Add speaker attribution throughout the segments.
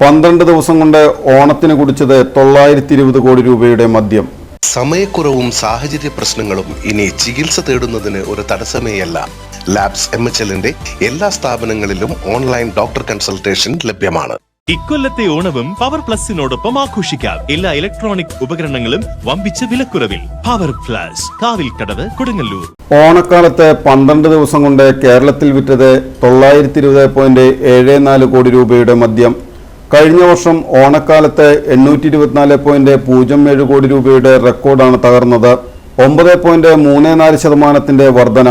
Speaker 1: പന്ത്രണ്ട് ദിവസം കൊണ്ട് ഓണത്തിന് കുടിച്ചത് തൊള്ളായിരത്തി ഇരുപത് കോടി രൂപയുടെ മദ്യം.
Speaker 2: സമയക്കുറവും സാഹചര്യ പ്രശ്നങ്ങളും ഇനി ചികിത്സ തേടുന്നതിന് ഒരു തടസ്സമേയല്ല. ലാബ്സ് എം എച്ച് എല്ലിന്റെ എല്ലാ സ്ഥാപനങ്ങളിലും ഓൺലൈൻ ഡോക്ടർ കൺസൾട്ടേഷൻ ലഭ്യമാണ്.
Speaker 3: ഇക്കൊല്ലത്തെ ഓണവും പവർ പ്ലസിനോടൊപ്പം ആഘോഷിക്കാം. എല്ലാ ഇലക്ട്രോണിക് ഉപകരണങ്ങളും വമ്പിച്ച വിലക്കുറവിൽ. Power plus Kadavu Kodungallur.
Speaker 1: ഓണക്കാലത്ത് പന്ത്രണ്ട് ദിവസം കൊണ്ട് കേരളത്തിൽ വിറ്റത് തൊള്ളായിരത്തി ഇരുപത് പോയിന്റ് ഏഴ് നാല് കോടി രൂപയുടെ മദ്യം. കഴിഞ്ഞ വർഷം ഓണക്കാലത്ത് എണ്ണൂറ്റി ഇരുപത്തിനാല് പോയിന്റ് പൂജ്യം ഏഴ് കോടി രൂപയുടെ റെക്കോർഡാണ് തകർന്നത്. ഒമ്പത് പോയിന്റ് മൂന്ന് നാല് ശതമാനത്തിന്റെ വർധന.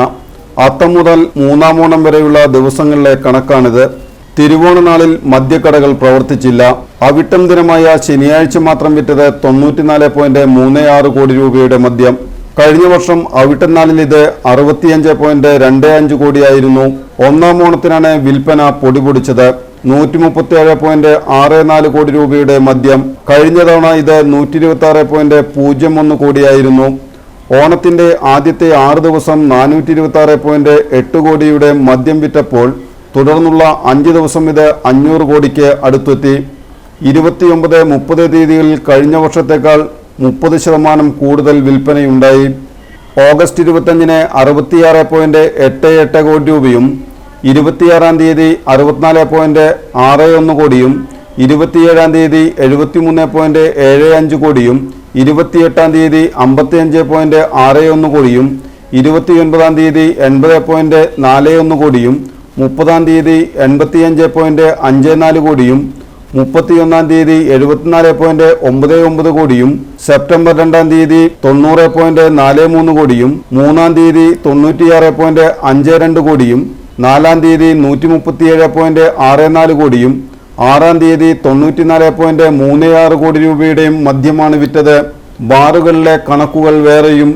Speaker 1: അത്തം മുതൽ മൂന്നാം ഓണം വരെയുള്ള ദിവസങ്ങളിലെ കണക്കാണിത്. തിരുവോണ നാളിൽ മദ്യക്കടകൾ പ്രവർത്തിച്ചില്ല. അവിട്ടം ദിനമായ ശനിയാഴ്ച മാത്രം വിറ്റത് തൊണ്ണൂറ്റിനാല് പോയിന്റ് മൂന്ന് ആറ് കോടി രൂപയുടെ മദ്യം. കഴിഞ്ഞ വർഷം അവിട്ടം നാളിൽ ഇത് അറുപത്തിയഞ്ച് പോയിന്റ് രണ്ട് അഞ്ച് കോടിയായിരുന്നു. ഒന്നാം ഓണത്തിനാണ് വിൽപ്പന പൊടിപൊടിച്ചത്. നൂറ്റി മുപ്പത്തി ഏഴ് പോയിന്റ് ആറ് നാല് കോടി രൂപയുടെ മദ്യം. കഴിഞ്ഞ തവണ ഇത് നൂറ്റി ഇരുപത്തി ആറ് പോയിന്റ് പൂജ്യം ഒന്ന് കോടിയായിരുന്നു. ഓണത്തിന്റെ ആദ്യത്തെ ആറ് ദിവസം നാനൂറ്റി ഇരുപത്തി ആറ് പോയിന്റ് എട്ട് കോടിയുടെ മദ്യം വിറ്റപ്പോൾ തുടർന്നുള്ള അഞ്ച് ദിവസം ഇത് അഞ്ഞൂറ് കോടിക്ക് അടുത്തെത്തി. ഇരുപത്തിയൊമ്പത് മുപ്പത് തീയതികളിൽ കഴിഞ്ഞ വർഷത്തേക്കാൾ മുപ്പത് ശതമാനം കൂടുതൽ വിൽപ്പനയുണ്ടായി. ഓഗസ്റ്റ് ഇരുപത്തഞ്ചിന് അറുപത്തിയാറ് പോയിന്റ് എട്ട് എട്ട് കോടി രൂപയും ഇരുപത്തിയാറാം തീയതി അറുപത്തിനാല് പോയിന്റ് ആറ് ഒന്ന് കോടിയും ഇരുപത്തിയേഴാം തീയതി എഴുപത്തിമൂന്ന് പോയിന്റ് ഏഴ് അഞ്ച് കോടിയും ഇരുപത്തിയെട്ടാം തീയതി അമ്പത്തിയഞ്ച് പോയിന്റ് ആറ് ഒന്ന് കോടിയും ഇരുപത്തിയൊൻപതാം തീയതി എൺപത് പോയിന്റ് നാല് ഒന്ന് കോടിയും മുപ്പതാം തീയതി എൺപത്തിയഞ്ച് പോയിന്റ് അഞ്ച് നാല് കോടിയും മുപ്പത്തിയൊന്നാം തീയതി എഴുപത്തിനാല് പോയിന്റ് ഒമ്പത് ഒമ്പത് കോടിയും സെപ്റ്റംബർ രണ്ടാം തീയതി തൊണ്ണൂറ് പോയിന്റ് നാല് മൂന്ന് കോടിയും മൂന്നാം തീയതി തൊണ്ണൂറ്റിയാറ് പോയിന്റ് അഞ്ച് രണ്ട് കോടിയും നാലാം തീയതി നൂറ്റി മുപ്പത്തിയേഴ് പോയിന്റ് ആറ് നാല് കോടിയും ആറാം തീയതി തൊണ്ണൂറ്റിനാല് പോയിന്റ് മൂന്ന് ആറ് കോടി രൂപയുടെയും മദ്യമാണ് വിറ്റത്. ബാറുകളിലെ കണക്കുകൾ വേറെയും